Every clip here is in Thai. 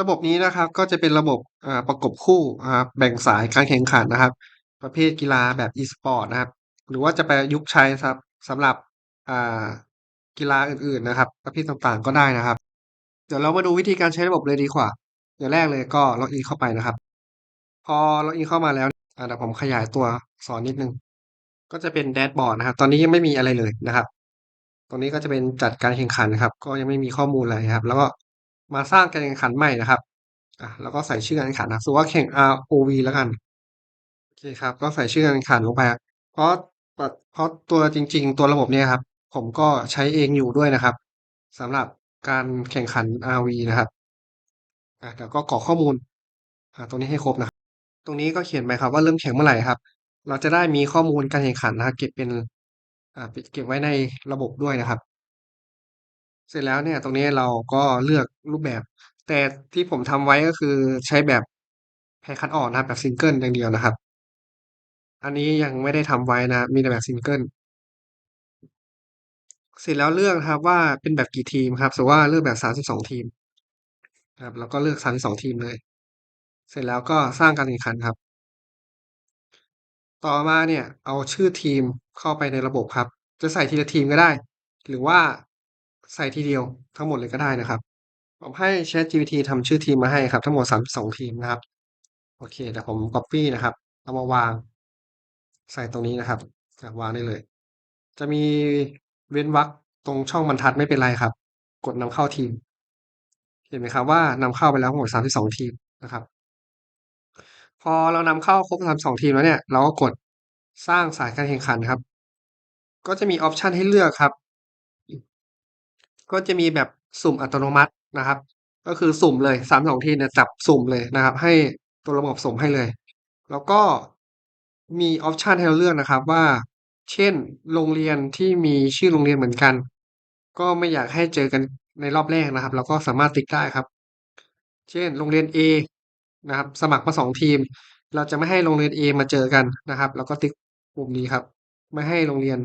ระบบนี้นะครับก็จะเป็นระบบอ่าประกบคู่นะครับแบ่งสายการแข่งขันนะครับ ประเภทกีฬาแบบ e-sport นะครับ หรือว่าจะไปยุกต์ใช้สำสำหรับอ่ากีฬาอื่นๆนะครับ ประเภทต่างๆก็ได้นะครับ เดี๋ยวเรามาดูวิธีการใช้ระบบเลยดีกว่า อย่างแรกเลยก็ล็อกอินเข้าไปนะครับ พอล็อกอินเข้ามาแล้วอ่าเดี๋ยวผมขยายตัวสอนนิดนึง ก็จะเป็นแดชบอร์ดนะครับ ตอนนี้ยังไม่มีอะไรเลยนะครับ ตรงนี้ก็จะเป็นจัดการแข่งขันนะครับ ก็ยังไม่มีข้อมูลอะไรครับ แล้วก็ มาสร้างการแข่งขันใหม่นะครับอะแล้วก็ใส่ชื่อการแข่งขันนะสมมติว่าแข่ง ROV แล้วกันโอเคครับ ก็ใส่ชื่อการแข่งขันลงไปเพราะเพราะตัวจริง ๆ ตัวระบบเนี่ยครับ ผมก็ใช้เองอยู่ด้วยนะครับสำหรับการแข่งขัน RV นะครับอะเดี๋ยวก็กรอกข้อมูลอ่าตรงนี้ให้ครบนะครับ ตรงนี้ก็เขียนไปครับว่าเริ่มแข่งเมื่อไหร่ครับ เราจะได้มีข้อมูลการแข่งขันนะครับเก็บเป็นอ่าเก็บไว้ในระบบด้วยนะครับ เสร็จแล้วเนี่ยตรงนี้เราก็เลือกรูปแบบ แต่ที่ผมทำไว้ก็คือใช้แบบแพรคัตออกนะครับแบบซิงเกิลอย่างเดียวนะครับ อันนี้ยังไม่ได้ทำไว้นะมีแต่แบบซิงเกิลเสร็จแล้วเลือกนะครับว่าเป็นแบบกี่ทีมครับสมมติว่าเลือกแบบ32ทีมครับแล้วก็เลือก32ทีมเลย เสร็จแล้วก็สร้างการแข่งขันครับ ต่อมาเนี่ยเอาชื่อทีมเข้าไปในระบบครับ จะใส่ทีละทีมก็ได้ หรือว่า ใส่ทีเดียวทั้งหมดเลยก็ได้นะครับ ผมให้ ChatGPT ทำชื่อทีมมาให้ครับ ทั้งหมด 32 ทีมนะครับ โอเคเดี๋ยวผมก๊อบปี้นะครับเอามาวางใส่ตรงนี้นะครับวางได้เลย จะมีเว้นวรรคตรงช่องบรรทัดไม่เป็นไรครับ กดนำเข้าทีม เห็นไหมครับว่านำเข้าไปแล้วทั้งหมด 32 ทีมนะครับ พอเรานำเข้าครบ 32 ทีมแล้วเนี่ย เราก็กดสร้างสายการแข่งขันครับ ก็จะมีออปชันให้เลือกครับ ก็จะมีแบบสุ่มอัตโนมัตินะครับ ก็คือสุ่มเลย32ทีเนี่ยจับสุ่มเลยนะครับ ให้ตัวระบบสุ่มให้เลย แล้วก็มีออปชันให้เราเลือกนะครับว่า เช่นโรงเรียนที่มีชื่อโรงเรียนเหมือนกัน ก็ไม่อยากให้เจอกันในรอบแรกนะครับ เราก็สามารถติ๊กได้ครับ เช่นโรงเรียน A นะครับ สมัครมา2ทีม เราจะไม่ให้โรงเรียน A มาเจอกันนะครับ แล้วก็ติ๊กปุ่มนี้ครับ ไม่ให้โรงเรียน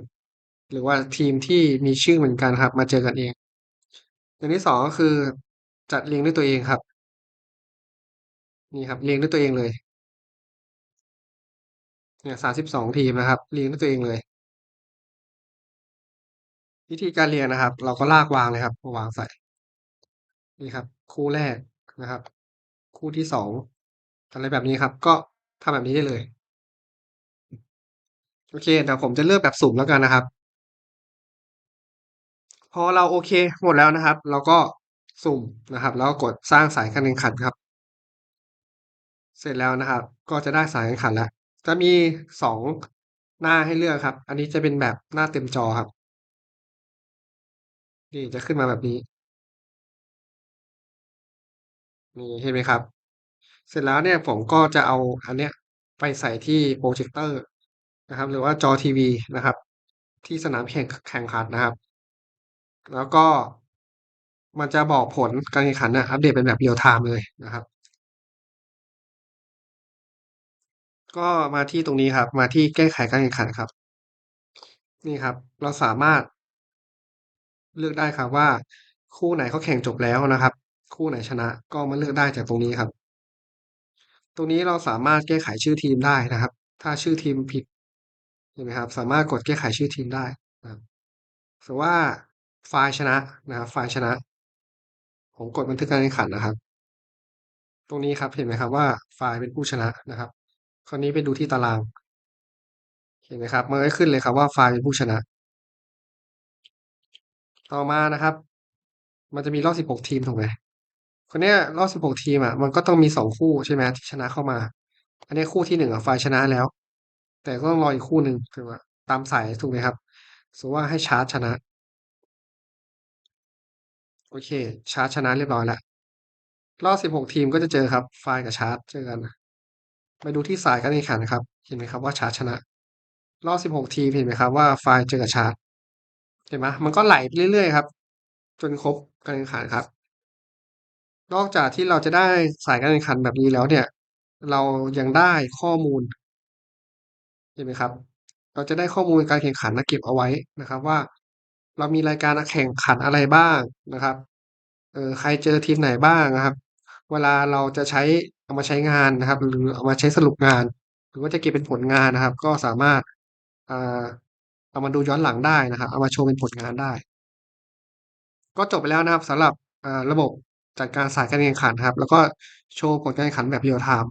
หรือว่าทีมที่มีชื่อเหมือนกันครับ มาเจอกันเอง อย่างที่2ก็คือจัดเรียงด้วยตัวเองครับ นี่ครับเรียงด้วยตัวเองเลยเนี่ย32ทีมนะครับ เรียงด้วยตัวเองเลย วิธีการเรียงนะครับ เราก็ลากวางเลยครับวางใส่ นี่ครับ คู่แรกนะครับ คู่ที่2องอะไรแบบนี้ครับ ก็ทำแบบนี้ได้เลย โอเคเดี๋ยวผมจะเลือกแบบสุ่มแล้วกันนะครับ พอเราโอเคหมดแล้วนะครับ เราก็สุ่มนะครับ แล้วก็กดสร้างสายการแข่งขันครับ เสร็จแล้วนะครับ ก็จะได้สายแข่งขันแล้ว จะมี2หน้าให้เลือกครับ อันนี้จะเป็นแบบหน้าเต็มจอครับ นี่จะขึ้นมาแบบนี้นี่เห็นไหมครับ เสร็จแล้วเนี่ยผมก็จะเอาอันเนี้ยไปใส่ที่โพรเจกเตอร์นะครับ หรือว่าจอทีวีนะครับ ที่สนามแข่งแข่งขันนะครับ แล้วก็มันจะบอกผลการแข่งขันน่ะอัปเดตเป็นแบบ real time เลยนะครับ ก็มาที่ตรงนี้ครับ มาที่แก้ไขการแข่งขันครับ นี่ครับ เราสามารถ เลือกได้ครับว่า คู่ไหนเขาแข่งจบแล้วนะครับ คู่ไหนชนะก็มาเลือกได้จากตรงนี้ครับ ตรงนี้เราสามารถแก้ไขชื่อทีมได้นะครับ ถ้าชื่อทีมผิดเห็นไหมครับ สามารถกดแก้ไขชื่อทีมได้นะครับสมมุติว่า ฝ่ายชนะนะครับฝ่ายชนะ ผมกดบันทึกการแข่งขันนะครับ ตรงนี้ครับเห็นไหมครับว่าฝ่ายเป็นผู้ชนะนะครับ คราวนี้ไปดูที่ตาราง เห็นไหมครับมันก็ขึ้นเลยครับว่าฝ่ายเป็นผู้ชนะ ต่อมานะครับ มันจะมีรอบ 16 ทีมถูกไหมคราวเนี้ยรอบ 16 ทีมอะมันก็ต้องมี 2 คู่ใช่ไหมที่ชนะเข้ามา อันนี้คู่ที่1อะฝ่ายชนะแล้ว แต่ก็ต้องรออีกคู่หนึ่งคือว่าตามสายถูกไหมครับสมมติว่าให้ชาร์จชนะ โอเค ชาร์จชนะเรียบร้อยแล้วรอบ16ทีมก็จะเจอครับฝ่ายกับชาร์จเจอกันไปดูที่สายการแข่งขันครับ เห็นไหมครับว่าชาร์จชนะ รอบ16ทีมเห็นไหมครับว่าฝ่ายเจอกับชาร์จเห็นไหมมันก็ไหลไปเรื่อยๆครับ จนครบการแข่งขันครับ นอกจากที่เราจะได้สายการแข่งขันแบบนี้แล้วเนี่ย เรายังได้ข้อมูล เห็นไหมครับ เราจะได้ข้อมูลการแข่งขันมาเก็บเอาไว้นะครับ ว่า เรามีรายการแข่งขันอะไรบ้างนะครับ เออใครเจอทีมไหนบ้างนะครับ เวลาเราจะใช้เอามาใช้งานนะครับ หรือเอามาใช้สรุปงาน หรือว่าจะเก็บเป็นผลงานนะครับ ก็สามารถอ่าเอามาดูย้อนหลังได้นะครับ เอามาโชว์เป็นผลงานได้ ก็จบไปแล้วนะครับสำหรับอ่าระบบจัดการสายการแข่งขันครับ แล้วก็โชว์ผลการแข่งขันแบบ real time